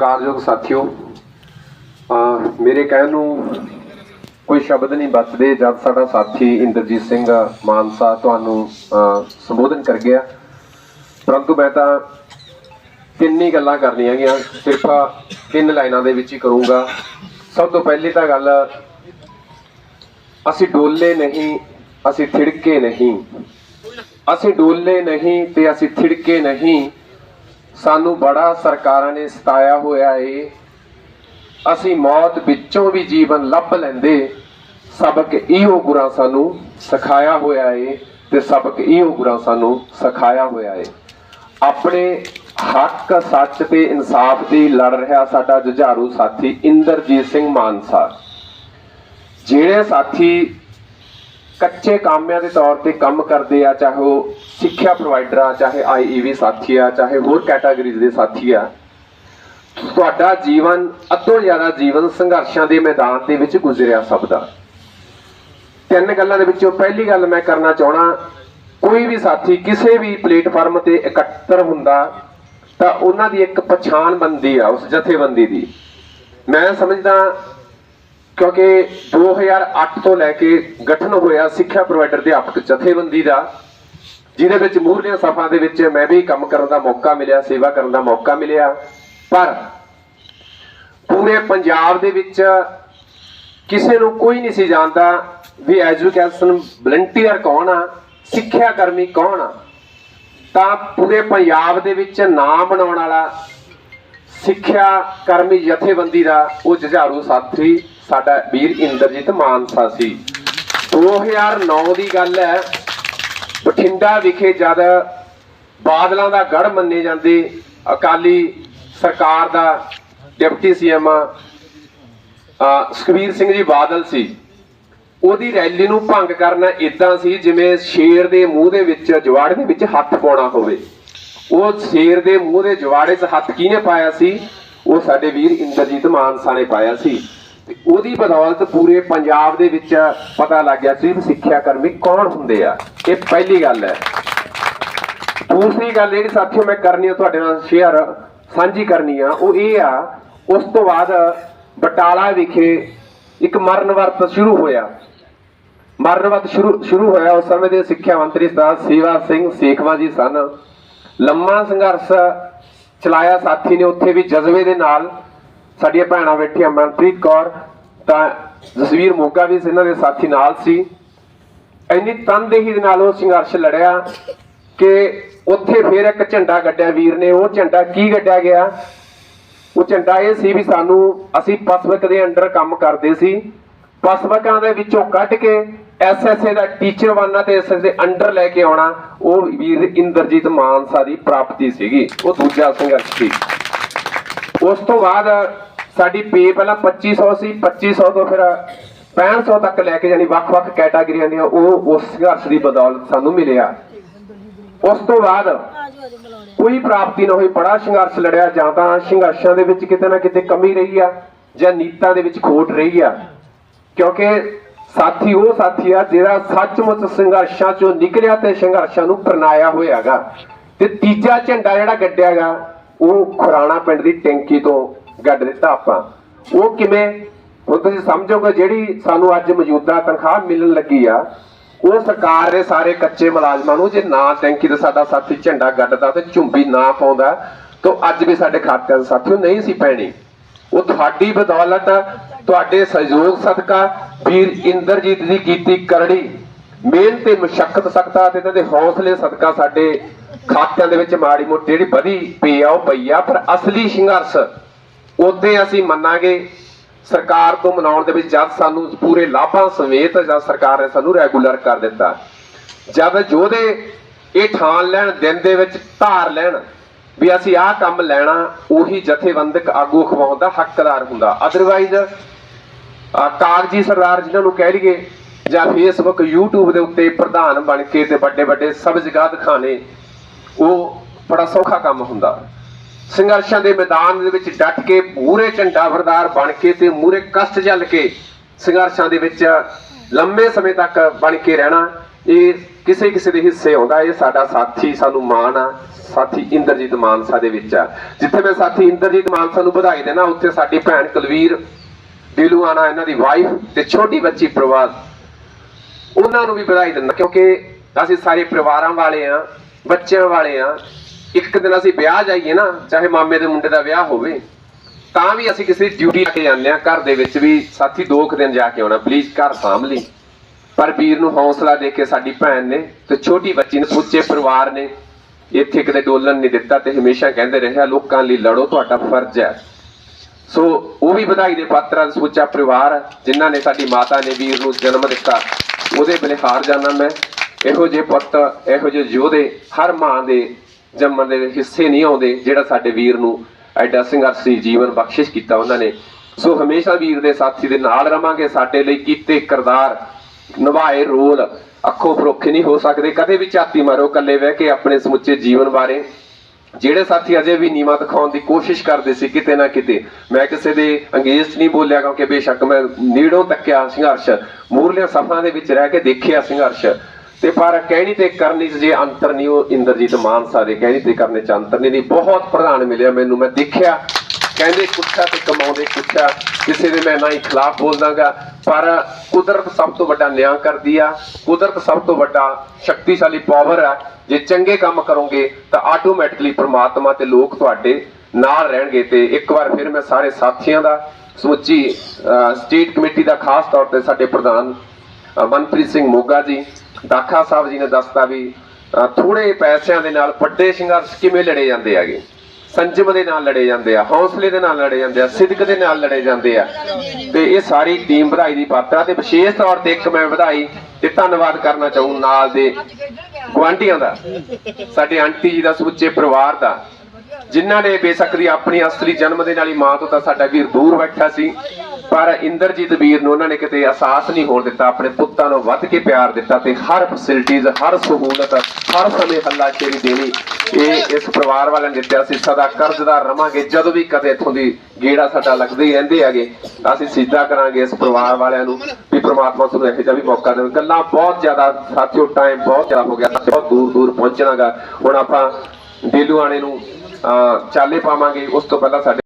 ਕਾਰਯੋਗ ਸਾਥੀਓ, ਅਹ ਮੇਰੇ ਕਹਿਣ ਨੂੰ ਕੋਈ ਸ਼ਬਦ ਨਹੀਂ ਬਚਦੇ ਜਦ ਸਾਡਾ ਸਾਥੀ ਇੰਦਰਜੀਤ ਸਿੰਘ ਮਾਨਸਾ ਤੁਹਾਨੂੰ, ਅਹ, ਸੰਬੋਧਨ ਕਰ ਗਿਆ। ਪਰੰਤੂ ਮੈਂ ਤਾਂ ਤਿੰਨ ਹੀ ਗੱਲਾਂ ਕਰਨੀਆਂ ਗੀਆਂ, ਸਿਰਫ ਤਿੰਨ ਲਾਈਨਾਂ ਦੇ ਵਿੱਚ ਹੀ ਕਰੂੰਗਾ। ਸਭ ਤੋਂ ਪਹਿਲੀ ਤਾਂ ਗੱਲ, ਅਸੀਂ ਡੋਲੇ ਨਹੀਂ, ਅਸੀਂ ਥਿੜਕੇ ਨਹੀਂ। ਅਸੀਂ ਡੋਲੇ ਨਹੀਂ ਤੇ ਅਸੀਂ ਥਿੜਕੇ ਨਹੀਂ। ਸਾਨੂੰ ਬੜਾ ਸਰਕਾਰਾਂ ਨੇ ਸਤਾਇਆ ਹੋਇਆ ਏ। ਅਸੀਂ ਮੌਤ ਵਿੱਚੋਂ ਵੀ ਜੀਵਨ ਲੱਭ ਲੈਂਦੇ, ਸਬਕ ਇਹੋ ਗੁਰਾਂ ਸਾਨੂੰ ਸਿਖਾਇਆ ਹੋਇਆ ਏ ਤੇ ਸਬਕ ਇਹੋ ਗੁਰਾਂ ਸਾਨੂੰ ਸਿਖਾਇਆ ਹੋਇਆ ਏ। ਆਪਣੇ ਹੱਕ ਸੱਚ ਤੇ ਇਨਸਾਫ ਦੀ ਲੜ ਰਿਹਾ ਸਾਡਾ ਜੁਝਾਰੂ ਸਾਥੀ ਇੰਦਰਜੀਤ ਸਿੰਘ ਮਾਨਸਾ। ਜਿਹੜੇ ਸਾਥੀ ਕੱਚੇ ਕਾਮਿਆਂ ਦੇ ਤੌਰ ਤੇ ਕੰਮ ਕਰਦੇ ਆ, ਚਾਹੇ ਉਹ ਸਿੱਖਿਆ ਪ੍ਰੋਵਾਈਡਰ ਆ, ਚਾਹੇ ਆਈਈਵੀ ਸਾਥੀ ਆ, ਚਾਹੇ ਹੋਰ ਕੈਟਾਗਰੀਜ਼ ਦੇ ਸਾਥੀ ਆ, ਤੁਹਾਡਾ ਜੀਵਨ ਅੱਧੋ ਜ਼ਿਆਦਾ ਜੀਵਨ ਸੰਘਰਸ਼ਾਂ ਦੇ ਮੈਦਾਨ ਦੇ ਵਿੱਚ ਗੁਜ਼ਰਿਆ ਸਭ ਦਾ। ਤਿੰਨ ਗੱਲਾਂ ਦੇ ਵਿੱਚੋਂ ਪਹਿਲੀ ਗੱਲ ਮੈਂ ਕਰਨਾ ਚਾਹਣਾ ਕੋਈ ਵੀ ਸਾਥੀ ਕਿਸੇ ਵੀ ਪਲੇਟਫਾਰਮ ਤੇ ਇਕੱਤਰ ਹੁੰਦਾ, ਤਾਂ ਉਹਨਾਂ ਦੀ ਇੱਕ ਪਛਾਣ ਬੰਦੀ ਆ, ਉਸ ਜਥੇਬੰਦੀ ਦੀ। ਮੈਂ ਸਮਝਦਾ ਕਿਉਂਕਿ 2008 ਤੋਂ ਲੈ ਕੇ ਗਠਨ ਹੋਇਆ ਸਿੱਖਿਆ ਪ੍ਰੋਵਾਈਡਰ ਅਧਿਆਪਕ ਜਥੇਬੰਦੀ ਦਾ, ਜਿਹਦੇ ਵਿੱਚ ਮੂਹਰਲੀਆਂ ਸਫਾ ਦੇ ਵਿੱਚ ਮੈਂ ਵੀ ਕੰਮ ਕਰਨ ਦਾ ਮੌਕਾ ਮਿਲਿਆ, ਸੇਵਾ ਕਰਨ ਦਾ ਮੌਕਾ ਮਿਲਿਆ। ਪਰ ਪੂਰੇ ਪੰਜਾਬ ਦੇ ਵਿੱਚ ਕਿਸੇ ਨੂੰ ਕੋਈ ਨਹੀਂ ਸੀ ਜਾਣਦਾ ਵੀ ਐਜੂਕੇਸ਼ਨ ਵਲੰਟੀਅਰ ਕੌਣ ਆ, ਸਿੱਖਿਆ ਕਰਮੀ ਕੌਣ ਆ। ਤਾਂ ਪੂਰੇ ਪੰਜਾਬ ਦੇ ਵਿੱਚ ਨਾਮ ਬਣਾਉਣ ਵਾਲਾ ਸਿੱਖਿਆ ਕਰਮੀ ਜਥੇਬੰਦੀ ਦਾ ਉਹ ਜੁਝਾਰੂ ਸਾਥੀ ਸਾਡਾ ਵੀਰ ਇੰਦਰਜੀਤ ਮਾਨਸਾ ਸੀ। 2009 ਦੀ ਗੱਲ ਹੈ, ਬਠਿੰਡਾ ਵਿਖੇ ਜਦ ਬਾਦਲਾਂ ਦਾ ਗੜ ਮੰਨੇ ਜਾਂਦੇ, ਅਕਾਲੀ ਸਰਕਾਰ ਦਾ ਡਿਪਟੀ ਸੀਐਮ ਸੁਖਬੀਰ ਸਿੰਘ ਜੀ ਬਾਦਲ ਸੀ। ਉਹਦੀ ਰੈਲੀ ਨੂੰ ਭੰਗ ਕਰਨਾ ਇਦਾਂ ਸੀ ਜਿਵੇਂ ਸ਼ੇਰ ਦੇ ਮੂੰਹ ਦੇ ਵਿੱਚ, ਜਵਾੜ ਦੇ ਵਿੱਚ ਹੱਥ ਪਾਉਣਾ ਹੋਵੇ। ਉਹ ਸ਼ੇਰ ਦੇ ਮੂੰਹ ਦੇ ਜਵਾੜੇ 'ਚ ਹੱਥ ਕਿਹਨੇ ਪਾਇਆ ਸੀ? ਉਹ ਸਾਡੇ ਵੀਰ ਇੰਦਰਜੀਤ ਮਾਨਸਾ ਨੇ ਪਾਇਆ ਸੀ। ਤੇ ਉਹਦੀ ਬਦੌਲਤ ਪੂਰੇ ਪੰਜਾਬ ਦੇ ਵਿੱਚ ਪਤਾ ਲੱਗ ਗਿਆ ਸੀ ਵੀ ਸਿੱਖਿਆ ਕਰਮੀ ਕੌਣ ਹੁੰਦੇ ਆ। ਇਹ ਪਹਿਲੀ ਗੱਲ ਹੈ। ਦੂਸਰੀ ਗੱਲ ਜਿਹੜੀ ਸਾਥੀਓ ਮੈਂ ਕਰਨੀ ਆ, ਤੁਹਾਡੇ ਨਾਲ ਸ਼ੇਅਰ ਸਾਂਝੀ ਕਰਨੀ ਆ। ਉਹ ਇਹ ਆ, ਉਸ ਤੋਂ ਬਾਅਦ ਬਟਾਲਾ ਵਿਖੇ ਇੱਕ ਮਰਨ ਵਰਤ ਸ਼ੁਰੂ ਹੋਇਆ। ਮਰਨ ਵਰਤ ਸ਼ੁਰੂ ਸ਼ੁਰੂ ਹੋਇਆ ਉਸ ਸਮੇਂ ਦੇ ਸਿੱਖਿਆ ਮੰਤਰੀ ਸਰਦਾਰ ਸੇਵਾ ਸਿੰਘ ਸੇਖਵਾ ਜੀ ਸਨ। ਲੰਮਾ ਸੰਘਰਸ਼ ਚਲਾਇਆ ਸਾਥੀ ਨੇ ਉੱਥੇ ਵੀ ਜਜ਼ਬੇ ਦੇ ਨਾਲ। ਸਾਡੀਆਂ ਭੈਣਾਂ ਬੈਠੀਆਂ, ਮਨਪ੍ਰੀਤ ਕੌਰ ਤਾਂ ਜਸਵੀਰ ਮੋਗਾ ਵੀ ਇਹਨਾਂ ਦੇ ਸਾਥੀ ਨਾਲ ਸੀ। ਇੰਨੀ ਤਨਦੇਹੀ ਦੇ ਨਾਲ ਉਹ ਸੰਘਰਸ਼ ਲੜਿਆ ਕਿ ਉੱਥੇ ਫਿਰ ਇੱਕ ਝੰਡਾ ਗੱਡਿਆ ਵੀਰ ਨੇ। ਉਹ ਝੰਡਾ ਕੀ ਗੱਡਿਆ ਗਿਆ? ਉਹ ਝੰਡਾ ਇਹ ਸੀ ਵੀ ਸਾਨੂੰ ਅਸੀਂ ਪਸਵਕ ਦੇ ਅੰਡਰ ਕੰਮ ਕਰਦੇ ਸੀ। ਪਸਵਕਾਂ ਦੇ ਵਿੱਚੋਂ ਕੱਢ ਕੇ ਐਸਐਸਏ ਦਾ ਟੀਚਰ ਬਣਨਾ ਤੇ ਐਸਐਸ ਦੇ ਅੰਡਰ ਲੈ ਕੇ ਆਉਣਾ, ਉਹ ਵੀਰ ਇੰਦਰਜੀਤ ਮਾਨਸਾ ਦੀ ਪ੍ਰਾਪਤੀ ਸੀਗੀ, ਉਹ ਦੂਜਾ ਸੰਘਰਸ਼ ਸੀ। ਉਸ ਤੋਂ ਬਾਅਦ ਸਾਡੀ ਪੇ ਪਹਿਲਾਂ 2500 ਸੀ 2500 ਤੋਂ ਫਿਰ 6500 ਤੱਕ ਲੈ ਕੇ ਜਾਨੀ ਵੱਖ-ਵੱਖ ਕੈਟਾਗਰੀਆਂ ਦੀਆਂ, ਉਹ ਉਸ ਸੰਘਰਸ਼ ਦੀ ਬਦੌਲਤ ਸਾਨੂੰ ਮਿਲਿਆ। ਉਸ ਤੋਂ ਬਾਅਦ ਕੋਈ ਪ੍ਰਾਪਤੀ ਨਾ ਹੋਈ, ਬੜਾ ਸੰਘਰਸ਼ ਲੜਿਆ, ਜਾਂ ਤਾਂ ਸੰਘਰਸ਼ਾਂ ਦੇ ਵਿੱਚ ਕਿਤੇ ਨਾ ਕਿਤੇ ਕਮੀ ਰਹੀ ਆ, ਜਾਂ ਨੀਤਾਂ ਦੇ ਵਿੱਚ ਖੋਟ ਰਹੀ ਆ। ਕਿਉਂਕਿ ਸਾਥੀ ਉਹ ਸਾਥੀ ਆ ਜਿਹੜਾ ਸੱਚਮੁੱਚ ਸੰਘਰਸ਼ਾਂ ਚੋਂ ਨਿਕਲਿਆ ਤੇ ਸੰਘਰਸ਼ਾਂ ਨੂੰ ਪ੍ਰਣਾਇਆ ਹੋਇਆਗਾ। ਤੇ ਤੀਜਾ ਝੰਡਾ ਜਿਹੜਾ ਗੱਡਿਆਗਾ, ਉਹ ਖੁਰਾਣਾ ਪਿੰਡ ਦੀ ਟੈਂਕੀ ਤੋਂ ਗੱਡ ਦਿੱਤਾ ਆਪਾਂ। ਉਹ ਕਿਵੇਂ? ਹੁਣ ਤੁਸੀਂ ਸਮਝੋਗੇ ਜਿਹੜੀ ਸਾਨੂੰ ਅੱਜ ਮੌਜੂਦਾ ਤਨਖਾਹ ਮਿਲਣ ਲੱਗੀ ਆ, ਉਹ ਸਰਕਾਰ ਦੇ ਸਾਰੇ ਕੱਚੇ ਮੁਲਾਜ਼ਮਾਂ ਨੂੰ ਜੇ ਨਾ ਟੈਂਕੀ ਤੇ ਸਾਡਾ ਸਾਥੀ ਝੰਡਾ ਗੱਡਦਾ ਤੇ ਝੁੰਬੀ ਨਾ ਪਾਉਂਦਾ, ਤਾਂ ਅੱਜ ਵੀ ਸਾਡੇ ਖਾਤਿਆਂ ਦੇ ਸਾਥੀਓ ਨਹੀਂ ਸੀ ਪੈਣੀ। ਉਹ ਤੁਹਾਡੀ ਬਦੌਲਤ ਤੁਹਾਡੇ ਸਹਿਯੋਗ ਸਦਕਾ ਵੀਰ ਇੰਦਰਜੀਤ ਦੀ ਕੀਤੀ ਕਰੜੀ। ਮਿਹਨਤ ਤੇ ਮੁਸ਼ਕਲ ਸਕਤਾ ਤੇ ਇਹਨਾਂ ਦੇ ਹੌਸਲੇ ਸਦਕਾ ਸਾਡੇ ਖਾਤਿਆਂ ਦੇ ਵਿੱਚ ਮਾੜੀ ਮੋਟੀ ਜਿਹੜੀ ਵਧੀ ਪਈ ਆ, ਉਹ ਪਈ ਆ। ਪਰ ਅਸਲੀ ਸੰਘਰਸ਼ ਉਦੋਂ ਅਸੀਂ ਮੰਨਾਂਗੇ। ਸਰਕਾਰ ਤੋਂ ਮਨਾਉਣ ਦੇ ਵਿੱਚ ਜਦ ਸਾਨੂੰ ਪੂਰੇ ਲਾਭਾਂ ਸਮੇਤ ਜਦ ਸਰਕਾਰ ਨੇ ਸਾਨੂੰ ਰੈਗੂਲਰ ਕਰ ਦਿੱਤਾ। ਜਦ ਜੋਧੇ ਇਹ ਠਾਣ ਲੈਣ, ਦਿਨ ਦੇ ਵਿੱਚ ਧਾਰ ਲੈਣ ਵੀ ਅਸੀਂ ਆਹ ਕੰਮ ਲੈਣਾ, ਉਹੀ ਜਥੇਬੰਦਕ ਆਗੂ ਖਵਾਉਣ ਦਾ ਹੱਕਦਾਰ ਹੁੰਦਾ। ਅਦਰਵਾਈਜ਼ ਕਾਗਜੀ ਸਰਦਾਰ ਜਿਨ੍ਹਾਂ ਨੂੰ ਕਹਿ ਲਈਏ, ਜਾਂ ਫੇਸਬੁੱਕ YouTube ਦੇ ਉੱਤੇ ਪ੍ਰਧਾਨ ਬਣ ਕੇ ਤੇ ਵੱਡੇ ਵੱਡੇ ਸਭ ਦਿਖਾਣੇ ਉਹ ਬੜਾ ਸੌਖਾ ਕੰਮ ਹੁੰਦਾ। ਸੰਘਰਸ਼ਾਂ ਦੇ ਮੈਦਾਨ ਦੇ ਵਿੱਚ ਡਟ ਕੇ ਪੂਰੇ ਝੰਡਾ ਵਰਦਾਰ ਬਣ ਕੇ ਤੇ ਮੂਰੇ ਕਸ਼ਟ ਝੱਲ ਕੇ ਸੰਘਰਸ਼ਾਂ ਦੇ ਵਿੱਚ ਲੰਮੇ ਸਮੇਂ ਤੱਕ ਬਣ ਕੇ ਰਹਿਣਾ, ਇਹ ਕਿਸੇ ਕਿਸੇ ਦੇ ਹਿੱਸੇ ਆਉਂਦਾ, ਇਹ ਸਾਡਾ ਸਾਥੀ, ਸਾਨੂੰ ਮਾਣ ਆ। ਸਾਥੀ ਇੰਦਰਜੀਤ ਮਾਨਸਾ ਦੇ ਵਿੱਚ ਆ। ਜਿੱਥੇ ਮੈਂ ਸਾਥੀ ਇੰਦਰਜੀਤ ਮਾਨਸਾ ਨੂੰ ਵਧਾਈ ਦੇਣਾ ਉੱਥੇ ਸਾਡੀ ਭੈਣ ਕੁਲਵੀਰ ਦਿਲੂਆਣਾ ਇਹਨਾਂ ਦੀ ਵਾਈਫ ਤੇ ਛੋਟੀ ਬੱਚੀ ਪ੍ਰਵਾਦ ਉਹਨਾਂ ਨੂੰ ਵੀ ਵਧਾਈ ਦਿੰਦਾ, ਕਿਉਂਕਿ ਅਸੀਂ ਸਾਰੇ ਪਰਿਵਾਰਾਂ ਵਾਲੇ ਆ, ਬੱਚਿਆਂ ਵਾਲੇ ਆ। ਇੱਕ ਦਿਨ ਅਸੀਂ ਵਿਆਹ ਜਾਈਏ ਨਾ, ਚਾਹੇ ਮਾਮੇ ਦੇ ਮੁੰਡੇ ਦਾ ਵਿਆਹ ਹੋਵੇ, ਤਾਂ ਵੀ ਅਸੀਂ ਕਿਸੇ ਡਿਊਟੀ ਕੇ ਜਾਂਦੇ ਆ, ਘਰ ਦੇ ਵਿੱਚ ਵੀ ਸਾਥੀ ਦੋ ਕੁ ਦਿਨ ਜਾ ਕੇ ਆਉਣਾ ਪਲੀਜ਼ ਘਰ ਸਾਂਭ ਲਈ ਪਰ ਵੀਰ ਨੂੰ ਹੌਸਲਾ ਦੇ ਕੇ ਸਾਡੀ ਭੈਣ ਨੇ ਤੇ ਛੋਟੀ ਬੱਚੀ ਨੇ, ਸੁੱਚੇ ਪਰਿਵਾਰ ਨੇ, ਇੱਥੇ ਕਿਤੇ ਡੋਲਣ ਨਹੀਂ ਦਿੱਤਾ ਤੇ ਹਮੇਸ਼ਾ ਕਹਿੰਦੇ ਰਹੇ ਲੋਕਾਂ ਲਈ ਲੜੋ, ਤੁਹਾਡਾ ਫਰਜ਼ ਹੈ। ਸੋ ਉਹ ਵੀ ਵਧਾਈ ਦੇ ਪਾਤਰ ਆ ਸੁੱਚਾ ਪਰਿਵਾਰ ਜਿਨ੍ਹਾਂ ਨੇ ਸਾਡੀ ਮਾਤਾ ਨੇ ਵੀਰ ਨੂੰ ਜਨਮ ਦਿੱਤਾ। ਉਹਦੇ ਬਲਿਹਾਰ ਜਾਣਾ ਮੈਂ। ਇਹੋ ਜਿਹੇ ਪੁੱਤ, ਇਹੋ ਜਿਹੇ ਯੋਧੇ ਹਰ ਮਾਂ ਦੇ ਜੰਮਣ ਦੇ ਹਿੱਸੇ ਨਹੀਂ ਆਉਂਦੇ, ਜਿਹੜਾ ਸਾਡੇ ਵੀਰ ਨੂੰ ਐਡਾ ਸੰਘਰਸ਼ੀ ਜੀਵਨ ਬਖਸ਼ਿਸ਼ ਕੀਤਾ ਉਹਨਾਂ ਨੇ। ਸੋ ਹਮੇਸ਼ਾ ਵੀਰ ਦੇ ਸਾਥੀ ਦੇ ਨਾਲ ਰਵਾਂਗੇ। ਸਾਡੇ ਲਈ ਕੀਤੇ ਕਿਰਦਾਰ ਨਿਭਾਏ ਰੋਲ ਅੱਖੋਂ ਪਰੋਖੇ ਨਹੀਂ ਹੋ ਸਕਦੇ। ਕਦੇ ਵੀ ਝਾਤੀ ਮਾਰੋ, ਇਕੱਲੇ ਬਹਿ ਕੇ ਆਪਣੇ ਸਮੁੱਚੇ ਜੀਵਨ ਬਾਰੇ ਜਿਹੜੇ ਸਾਥੀ ਅਜੇ ਵੀ ਨੀਵਾ ਦਿਖਾਉਣ ਦੀ ਕੋਸ਼ਿਸ਼ ਕਰਦੇ ਸੀ ਕਿਤੇ ਨਾ ਕਿਤੇ, ਮੈਂ ਕਿਸੇ ਦੇ ਅੰਗੇਜ਼ਡ ਨਹੀਂ ਬੋਲਿਆ ਕਿਉਂਕਿ ਬੇਸ਼ੱਕ ਮੈਂ ਨੀੜੋਂ ਤੱਕਿਆ ਸੰਘਰਸ਼ ਮੂਰਲੇ ਸਫਾਂ ਦੇ ਵਿੱਚ ਰਹਿ ਕੇ ਦੇਖਿਆ ਸੰਘਰਸ਼। ਤੇ ਪਰ ਕਹਿਣੀ ਤੇ ਕਰਨੀ 'ਚ ਜੇ ਅੰਤਰ ਨਹੀਂ ਉਹ ਇੰਦਰਜੀਤ ਮਾਨਸਾ ਦੇ, ਕਹਿਣੀ ਤੇ ਕਰਨੇ 'ਚ ਅੰਤਰ ਨਹੀਂ, ਬਹੁਤ ਪ੍ਰਧਾਨ ਮਿਲਿਆ ਮੈਨੂੰ, ਮੈਂ ਦੇਖਿਆ। ਕਹਿੰਦੇ ਕੁੱਛਾ ਤੇ ਕਮਾਉਂਦੇ ਕੁੱਛਾ, ਕਿਸੇ ਦੇ ਮੈਂ ਨਾ ਹੀ ਖਿਲਾਫ ਬੋਲਦਾਗਾ ਪਰ ਕੁਦਰਤ ਸਭ ਤੋਂ ਵੱਡਾ ਨਿਆਂ ਕਰਦੀ ਆ। ਕੁਦਰਤ ਸਭ ਤੋਂ ਵੱਡਾ ਸ਼ਕਤੀਸ਼ਾਲੀ ਪਾਵਰ ਆ। ਜੇ ਚੰਗੇ ਕੰਮ ਕਰੋਗੇ, ਤਾਂ ਆਟੋਮੈਟਿਕਲੀ ਪ੍ਰਮਾਤਮਾ ਤੇ ਲੋਕ ਤੁਹਾਡੇ ਨਾਲ ਰਹਿਣਗੇ ਤੇ ਇੱਕ ਵਾਰ ਫਿਰ ਮੈਂ ਸਾਰੇ ਸਾਥੀਆਂ ਦਾ ਸਮੁੱਚੀ ਸਟੇਟ ਕਮੇਟੀ ਦਾ ਖਾਸ ਤੌਰ ਤੇ ਸਾਡੇ ਪ੍ਰਧਾਨ ਮਨਪ੍ਰੀਤ ਸਿੰਘ ਮੋਗਾ ਜੀ, ਦਾਖਾ ਸਾਹਿਬ ਜੀ ਨੇ ਦੱਸਤਾ ਵੀ ਥੋੜੇ ਪੈਸਿਆਂ ਦੇ ਨਾਲ ਵੱਡੇ ਸੰਘਰਸ਼ ਕਿਵੇਂ ਲੜੇ ਜਾਂਦੇ ਹੈਗੇ। ਸੰਜਮ ਦੇ ਨਾਲ ਲੜੇ ਜਾਂਦੇ ਆ, ਹੌਸਲੇ ਦੇ ਨਾਲ ਲੜੇ ਜਾਂਦੇ ਆ ਸਿੱਧਕ ਦੇ ਨਾਲ ਲੜੇ ਜਾਂਦੇ ਆ। ਤੇ ਇਹ ਸਾਰੀ ਟੀਮ ਵਧਾਈ ਦੀ ਪਾਤਰ ਤੇ ਵਿਸ਼ੇਸ਼ ਤੌਰ ਤੇ ਇੱਕ ਮੈਂ ਵਧਾਈ ਤੇ ਧੰਨਵਾਦ ਕਰਨਾ ਚਾਹੂੰ ਨਾਲ ਦੇ ਗੁਆਂਢੀਆਂ ਦਾ, ਸਾਡੇ ਆਂਟੀ ਜੀ ਦਾ, ਸਮੁੱਚੇ ਪਰਿਵਾਰ ਦਾ। ਜਿਨ੍ਹਾਂ ਨੇ ਬੇਸ਼ੱਕ ਦੀ ਆਪਣੀ ਅਸਲੀ ਜਨਮ ਦੇ ਨਾਲ ਹੀ ਮਾਂ ਤੋਂ ਤਾਂ ਸਾਡਾ ਵੀਰ ਦੂਰ ਬੈਠਾ ਸੀ। ਪਰ ਇੰਦਰਜੀਤ ਵੀਰ ਨੂੰ ਉਹਨਾਂ ਨੇ ਕਿਤੇ ਅਹਿਸਾਸ ਨਹੀਂ ਹੋਣ ਦਿੱਤਾ, ਆਪਣੇ ਪੁੱਤਾਂ ਨੂੰ ਵੱਧ ਕੇ ਪਿਆਰ ਦਿੱਤਾ ਤੇ ਹਰ ਫੈਸਿਲਿਟੀਜ਼ ਹਰ ਸਹੂਲਤ, ਹਰ ਸਮੇਂ ਹੱਲਾਸ਼ੇਰੀ ਦੇਣੀ ਇਹ ਇਸ ਪਰਿਵਾਰ ਵਾਲਿਆਂ ਨੇ ਦਿੱਤਾ ਸੀ। ਸਦਾ ਕਰਜ਼ਦਾਰ ਰਵਾਂਗੇ, ਜਦੋਂ ਵੀ ਕਦੇ ਇੱਥੋਂ ਦੀ ਗੇੜਾ ਸਾਡਾ ਲੱਗਦੇ ਹੀ ਰਹਿੰਦੇ ਹੈਗੇ। ਅਸੀਂ ਸਿੱਧਾ ਕਰਾਂਗੇ ਇਸ ਪਰਿਵਾਰ ਵਾਲਿਆਂ ਨੂੰ ਵੀ ਪ੍ਰਮਾਤਮਾ ਤੁਹਾਨੂੰ ਇਹੋ ਜਿਹਾ ਵੀ ਮੌਕਾ ਦੇਵੇ। ਗੱਲਾਂ ਬਹੁਤ ਜ਼ਿਆਦਾ, ਸਾਥੀਓ ਟਾਈਮ ਬਹੁਤ ਜ਼ਿਆਦਾ ਹੋ ਗਿਆ। ਬਹੁਤ ਦੂਰ ਦੂਰ ਪਹੁੰਚਣਾਗਾ। ਹੁਣ ਆਪਾਂ ਡੇਲੂਆਣੇ ਨੂੰ, ਅਹ ਚਾਲੇ ਪਾਵਾਂਗੇ। ਉਸ ਤੋਂ ਪਹਿਲਾਂ ਸਾਡੇ